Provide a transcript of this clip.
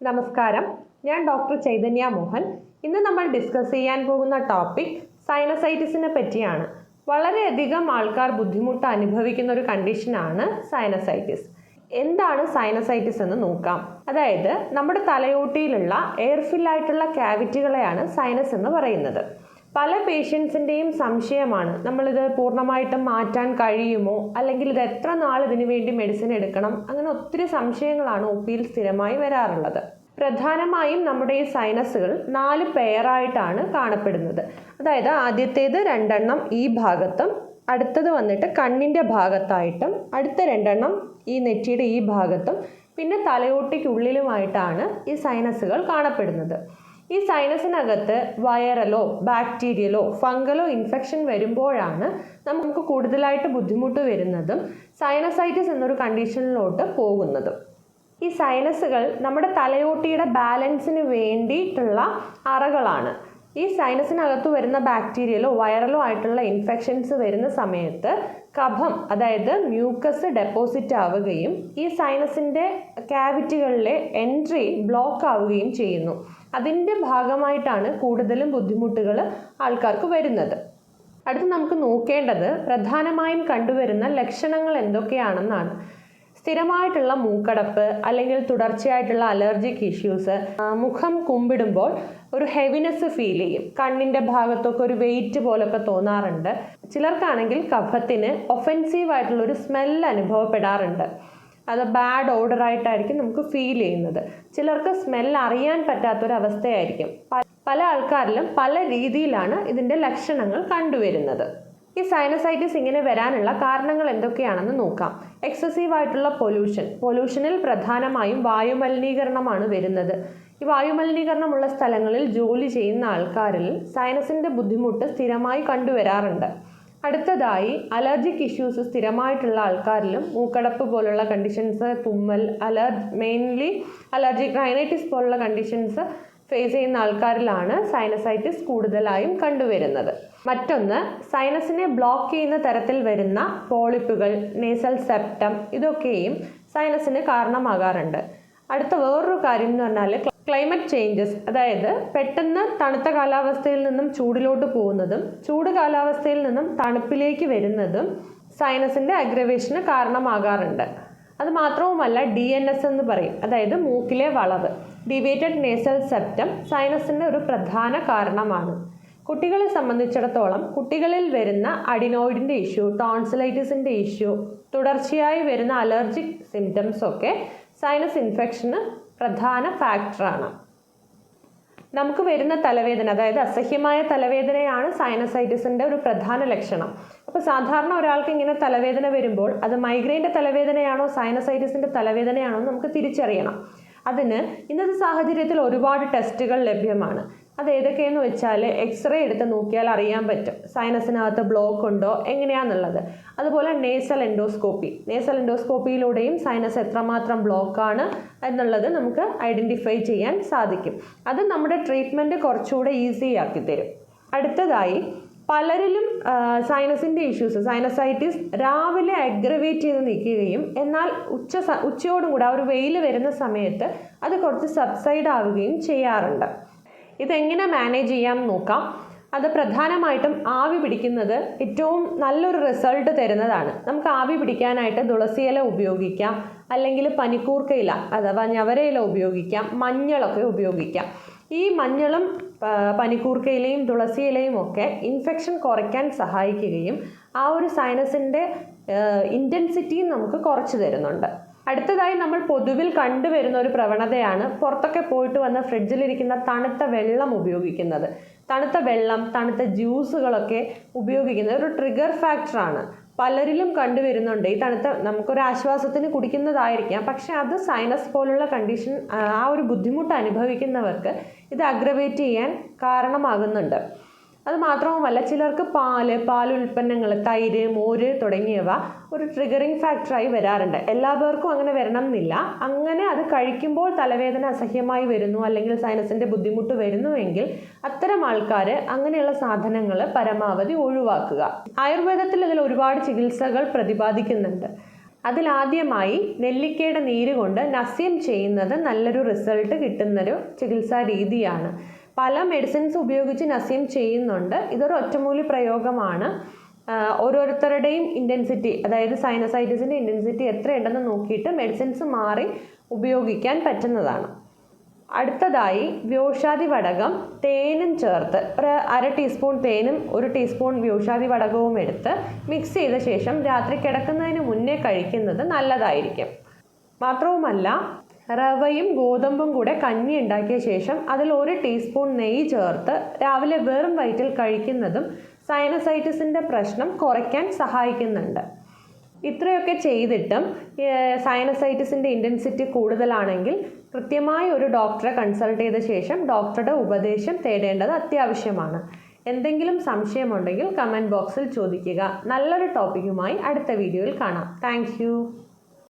നമസ്കാരം. ഞാൻ ഡോക്ടർ ചൈതന്യ മോഹൻ. ഇന്ന് നമ്മൾ ഡിസ്കസ് ചെയ്യാൻ പോകുന്ന ടോപ്പിക് സൈനസൈറ്റിസിനെ പറ്റിയാണ്. വളരെയധികം ആൾക്കാർ ബുദ്ധിമുട്ട് അനുഭവിക്കുന്ന ഒരു കണ്ടീഷനാണ് സൈനസൈറ്റിസ് എന്താണ് സൈനസൈറ്റിസ് എന്ന് നോക്കാം. അതായത് നമ്മുടെ തലയോട്ടിയിലുള്ള എയർഫില്ലായിട്ടുള്ള ക്യാവിറ്റികളെയാണ് സൈനസ് എന്ന് പറയുന്നത്. പല പേഷ്യൻസിന്റെയും സംശയമാണ്. നമ്മളിത് പൂർണമായിട്ടും മാറ്റാൻ കഴിയുമോ? അല്ലെങ്കിൽ ഇത് എത്ര നാൾ ഇതിനു വേണ്ടി മെഡിസിൻ എടുക്കണം? അങ്ങനെ ഒത്തിരി സംശയങ്ങളാണ് ഒ പിയിൽ സ്ഥിരമായി വരാറുള്ളത്. പ്രധാനമായും നമ്മുടെ ഈ സൈനസുകൾ നാല് പെയറായിട്ടാണ് കാണപ്പെടുന്നത്. അതായത് ആദ്യത്തേത് രണ്ടെണ്ണം ഈ ഭാഗത്തും അടുത്തത് വന്നിട്ട് കണ്ണിന്റെ ഭാഗത്തായിട്ടും അടുത്ത രണ്ടെണ്ണം ഈ നെറ്റിയുടെ ഈ ഭാഗത്തും പിന്നെ തലയോട്ടിക്കുള്ളിലുമായിട്ടാണ് ഈ സൈനസുകൾ കാണപ്പെടുന്നത്. ഈ സൈനസിനകത്ത് വൈറലോ ബാക്ടീരിയലോ ഫംഗലോ ഇൻഫെക്ഷൻ വരുമ്പോഴാണ് നമുക്ക് കൂടുതലായിട്ട് ബുദ്ധിമുട്ട് വരുന്നതും സൈനസൈറ്റിസ് എന്നൊരു കണ്ടീഷനിലോട്ട് പോകുന്നതും. ഈ സൈനസുകൾ നമ്മുടെ തലയോട്ടിയുടെ ബാലൻസിന് വേണ്ടിയിട്ടുള്ള അറകളാണ്. ഈ സൈനസിനകത്ത് വരുന്ന ബാക്ടീരിയലോ വൈറലോ ആയിട്ടുള്ള ഇൻഫെക്ഷൻസ് വരുന്ന സമയത്ത് കഫം അതായത് മ്യൂക്കസ് ഡെപ്പോസിറ്റ് ആവുകയും ഈ സൈനസിന്റെ ക്യാവിറ്റികളിലെ എൻട്രി ബ്ലോക്ക് ആവുകയും ചെയ്യുന്നു. അതിന്റെ ഭാഗമായിട്ടാണ് കൂടുതലും ബുദ്ധിമുട്ടുകൾ ആൾക്കാർക്ക് വരുന്നത്. അടുത്ത് നമുക്ക് നോക്കേണ്ടത് പ്രധാനമായും കണ്ടുവരുന്ന ലക്ഷണങ്ങൾ എന്തൊക്കെയാണെന്നാണ്. സ്ഥിരമായിട്ടുള്ള മൂക്കടപ്പ് അല്ലെങ്കിൽ തുടർച്ചയായിട്ടുള്ള അലർജിക് ഇഷ്യൂസ് മുഖം കുമ്പിടുമ്പോൾ ഒരു ഹെവിനെസ് ഫീൽ ചെയ്യും. കണ്ണിന്റെ ഭാഗത്തൊക്കെ ഒരു വെയിറ്റ് പോലൊക്കെ തോന്നാറുണ്ട്. ചിലർക്കാണെങ്കിൽ കഫത്തിന് ഒഫൻസീവ് ആയിട്ടുള്ള ഒരു സ്മെല്ല് അനുഭവപ്പെടാറുണ്ട്. അത് ബാഡ് ഓർഡർ ആയിട്ടായിരിക്കും നമുക്ക് ഫീൽ ചെയ്യുന്നത്. ചിലർക്ക് സ്മെൽ അറിയാൻ പറ്റാത്തൊരവസ്ഥയായിരിക്കും. പല ആൾക്കാരിലും പല രീതിയിലാണ് ഇതിന്റെ ലക്ഷണങ്ങൾ കണ്ടുവരുന്നത്. ഈ സൈനസൈറ്റിസ് ഇങ്ങനെ വരാനുള്ള കാരണങ്ങൾ എന്തൊക്കെയാണെന്ന് നോക്കാം. എക്സസീവ് ആയിട്ടുള്ള പൊല്യൂഷൻ പൊല്യൂഷനിൽ പ്രധാനമായും വായുമലിനീകരണമാണ് വരുന്നത്. ഈ വായുമലിനീകരണമുള്ള സ്ഥലങ്ങളിൽ ജോലി ചെയ്യുന്ന ആൾക്കാരിൽ സൈനസിന്റെ ബുദ്ധിമുട്ട് സ്ഥിരമായി കണ്ടുവരാറുണ്ട്. അടുത്തതായി അലർജിക് ഇഷ്യൂസ് സ്ഥിരമായിട്ടുള്ള ആൾക്കാരിലും മൂക്കടപ്പ് പോലുള്ള കണ്ടീഷൻസ് തുമ്മൽ അലർജ് മെയിൻലി അലർജിക് റൈനൈറ്റിസ് പോലുള്ള കണ്ടീഷൻസ് ഫേസ് ചെയ്യുന്ന ആൾക്കാരിലാണ് സൈനസൈറ്റിസ് കൂടുതലായും കണ്ടുവരുന്നത്. മറ്റൊന്ന് സൈനസിനെ ബ്ലോക്ക് ചെയ്യുന്ന തരത്തിൽ വരുന്ന പോളിപ്പുകൾ നേസൽ സെപ്റ്റം ഇതൊക്കെയും സൈനസിന് കാരണമാകാറുണ്ട്. അടുത്ത വേറൊരു കാര്യം എന്ന് പറഞ്ഞാൽ ക്ലൈമറ്റ് ചേഞ്ചസ് അതായത് പെട്ടെന്ന് തണുത്ത കാലാവസ്ഥയിൽ നിന്നും ചൂടിലോട്ട് പോകുന്നതും ചൂട് കാലാവസ്ഥയിൽ നിന്നും തണുപ്പിലേക്ക് വരുന്നതും സൈനസിന്റെ അഗ്രവേഷന് കാരണമാകാറുണ്ട്. അത് മാത്രവുമല്ല ഡി എൻ എസ് എന്ന് പറയും. അതായത് മൂക്കിലെ വളവ്. ഡിവേറ്റഡ് നേസൽ സെപ്റ്റം സൈനസിന്റെ ഒരു പ്രധാന കാരണമാണ്. കുട്ടികളെ സംബന്ധിച്ചിടത്തോളം കുട്ടികളിൽ വരുന്ന അഡിനോയിഡിന്റെ ഇഷ്യൂ ടോൺസിലൈറ്റിസിന്റെ ഇഷ്യൂ തുടർച്ചയായി വരുന്ന അലർജിക് സിംറ്റംസ് ഒക്കെ സൈനസ് ഇൻഫെക്ഷന് പ്രധാന ഫാക്ടറാണ് നമുക്ക് വരുന്ന തലവേദന അതായത് അസഹ്യമായ തലവേദനയാണ് സൈനസൈറ്റിസിന്റെ ഒരു പ്രധാന ലക്ഷണം. അപ്പോൾ സാധാരണ ഒരാൾക്ക് ഇങ്ങനെ തലവേദന വരുമ്പോൾ അത് മൈഗ്രെയിന്റെ തലവേദനയാണോ സൈനസൈറ്റിസിന്റെ തലവേദനയാണോ നമുക്ക് തിരിച്ചറിയണം. അതിന് ഇന്നത്തെ സാഹചര്യത്തിൽ ഒരുപാട് ടെസ്റ്റുകൾ ലഭ്യമാണ്. അത് ഏതൊക്കെയെന്ന് വെച്ചാൽ എക്സ്റേ എടുത്ത് നോക്കിയാൽ അറിയാൻ പറ്റും. സൈനസിനകത്ത് ബ്ലോക്ക് ഉണ്ടോ എങ്ങനെയാണെന്നുള്ളത് അതുപോലെ നേസൽ എൻഡോസ്കോപ്പി നേസൽ എൻഡോസ്കോപ്പിയിലൂടെയും സൈനസ് എത്രമാത്രം ബ്ലോക്കാണ് എന്നുള്ളത് നമുക്ക് ഐഡന്റിഫൈ ചെയ്യാൻ സാധിക്കും. അത് നമ്മുടെ ട്രീറ്റ്മെന്റ് കുറച്ചുകൂടെ ഈസി ആക്കി തരും. അടുത്തതായി പലരിലും സൈനസിന്റെ ഇഷ്യൂസ് സൈനസൈറ്റിസ് രാവിലെ അഗ്രവേറ്റ് ചെയ്ത് നിൽക്കുകയും എന്നാൽ ഉച്ച ഉച്ചയോടും കൂടെ ആ ഒരു വെയിൽ വരുന്ന സമയത്ത് അത് കുറച്ച് സബ്സൈഡ് ആവുകയും ചെയ്യാറുണ്ട്. ഇതെങ്ങനെ മാനേജ് ചെയ്യാം നോക്കാം. അത് പ്രധാനമായിട്ടും ആവി പിടിക്കുന്നത് ഏറ്റവും നല്ലൊരു റിസൾട്ട് തരുന്നതാണ്. നമുക്ക് ആവി പിടിക്കാനായിട്ട് തുളസിയില ഉപയോഗിക്കാം അല്ലെങ്കിൽ പനിക്കൂർക്കയില അഥവാ ഞവരയില ഉപയോഗിക്കാം മഞ്ഞളൊക്കെ ഉപയോഗിക്കാം. ഈ മഞ്ഞളും പനിക്കൂർക്കയിലയും തുളസിയിലയും ഒക്കെ ഇൻഫെക്ഷൻ കുറയ്ക്കാൻ സഹായിക്കുകയും ആ ഒരു സൈനസിന്റെ ഇന്റൻസിറ്റിയും നമുക്ക് കുറച്ച് തരുന്നുണ്ട്. അടുത്തതായി നമ്മൾ പൊതുവിൽ കണ്ടുവരുന്ന ഒരു പ്രവണതയാണ് പുറത്തൊക്കെ പോയിട്ട് വന്ന ഫ്രിഡ്ജിലിരിക്കുന്ന തണുത്ത വെള്ളം ഉപയോഗിക്കുന്നത്. തണുത്ത വെള്ളം തണുത്ത ജ്യൂസുകളൊക്കെ ഉപയോഗിക്കുന്നത് ഒരു ട്രിഗർ ഫാക്ടറാണ് പലരിലും കണ്ടുവരുന്നുണ്ട്. ഈ തണുത്ത നമുക്കൊരു ആശ്വാസത്തിന് കുടിക്കുന്നതായിരിക്കാം. പക്ഷെ അത് സൈനസ് പോലുള്ള കണ്ടീഷൻ ആ ഒരു ബുദ്ധിമുട്ട് അനുഭവിക്കുന്നവർക്ക് ഇത് അഗ്രവേറ്റ് ചെയ്യാൻ കാരണമാകുന്നുണ്ട്. അത് മാത്രവുമല്ല ചിലർക്ക് പാൽ പാൽ ഉൽപ്പന്നങ്ങൾ തൈര് മോര് തുടങ്ങിയവ ഒരു ട്രിഗറിങ് ഫാക്ടറായി വരാറുണ്ട്. എല്ലാ പേർക്കും അങ്ങനെ വരണം എന്നില്ല അങ്ങനെ അത് കഴിക്കുമ്പോൾ തലവേദന അസഹ്യമായി വരുന്നു അല്ലെങ്കിൽ സൈനസിന്റെ ബുദ്ധിമുട്ട് വരുന്നുവെങ്കിൽ അത്തരം ആൾക്കാർ അങ്ങനെയുള്ള സാധനങ്ങൾ പരമാവധി ഒഴിവാക്കുക. ആയുർവേദത്തിൽ ഇതിൽ ഒരുപാട് ചികിത്സകൾ പ്രതിപാദിക്കുന്നുണ്ട്. അതിലാദ്യമായി നെല്ലിക്കയുടെ നീര് കൊണ്ട് നസ്യം ചെയ്യുന്നത് നല്ലൊരു റിസൾട്ട് കിട്ടുന്നൊരു ചികിത്സാ രീതിയാണ്. പല മെഡിസിൻസ് ഉപയോഗിച്ച് നസീം ചെയ്യുന്നുണ്ട്. ഇതൊരു ഒറ്റമൂലി പ്രയോഗമാണ്. ഓരോരുത്തരുടെയും ഇന്റൻസിറ്റി അതായത് സൈനസൈറ്റിസിന്റെ ഇന്റൻസിറ്റി എത്രയുണ്ടെന്ന് നോക്കിയിട്ട് മെഡിസിൻസ് മാറി ഉപയോഗിക്കാൻ പറ്റുന്നതാണ്. അടുത്തതായി വ്യോഷാദി വടകം തേനും ചേർത്ത് ഒരു അര ടീസ്പൂൺ തേനും ഒരു ടീസ്പൂൺ വ്യോഷാദി വടകവും എടുത്ത് മിക്സ് ചെയ്ത ശേഷം രാത്രി കിടക്കുന്നതിന് മുന്നേ കഴിക്കുന്നത് നല്ലതായിരിക്കും. മാത്രവുമല്ല റവയും ഗോതമ്പും കൂടെ കഞ്ഞി ഉണ്ടാക്കിയ ശേഷം അതിൽ ഒരു ടീസ്പൂൺ നെയ്യ് ചേർത്ത് രാവിലെ വെറും വയറ്റിൽ കഴിക്കുന്നതും സൈനസൈറ്റിസിന്റെ പ്രശ്നം കുറയ്ക്കാൻ സഹായിക്കുന്നുണ്ട്. ഇത്രയൊക്കെ ചെയ്തിട്ടും സൈനസൈറ്റിസിന്റെ ഇന്റൻസിറ്റി കൂടുതലാണെങ്കിൽ കൃത്യമായി ഒരു ഡോക്ടറെ കൺസൾട്ട് ചെയ്ത ശേഷം ഡോക്ടറുടെ ഉപദേശം തേടേണ്ടത് അത്യാവശ്യമാണ്. എന്തെങ്കിലും സംശയമുണ്ടെങ്കിൽ കമന്റ് ബോക്സിൽ ചോദിക്കുക. നല്ലൊരു ടോപ്പിക്കുമായി അടുത്ത വീഡിയോയിൽ കാണാം. താങ്ക്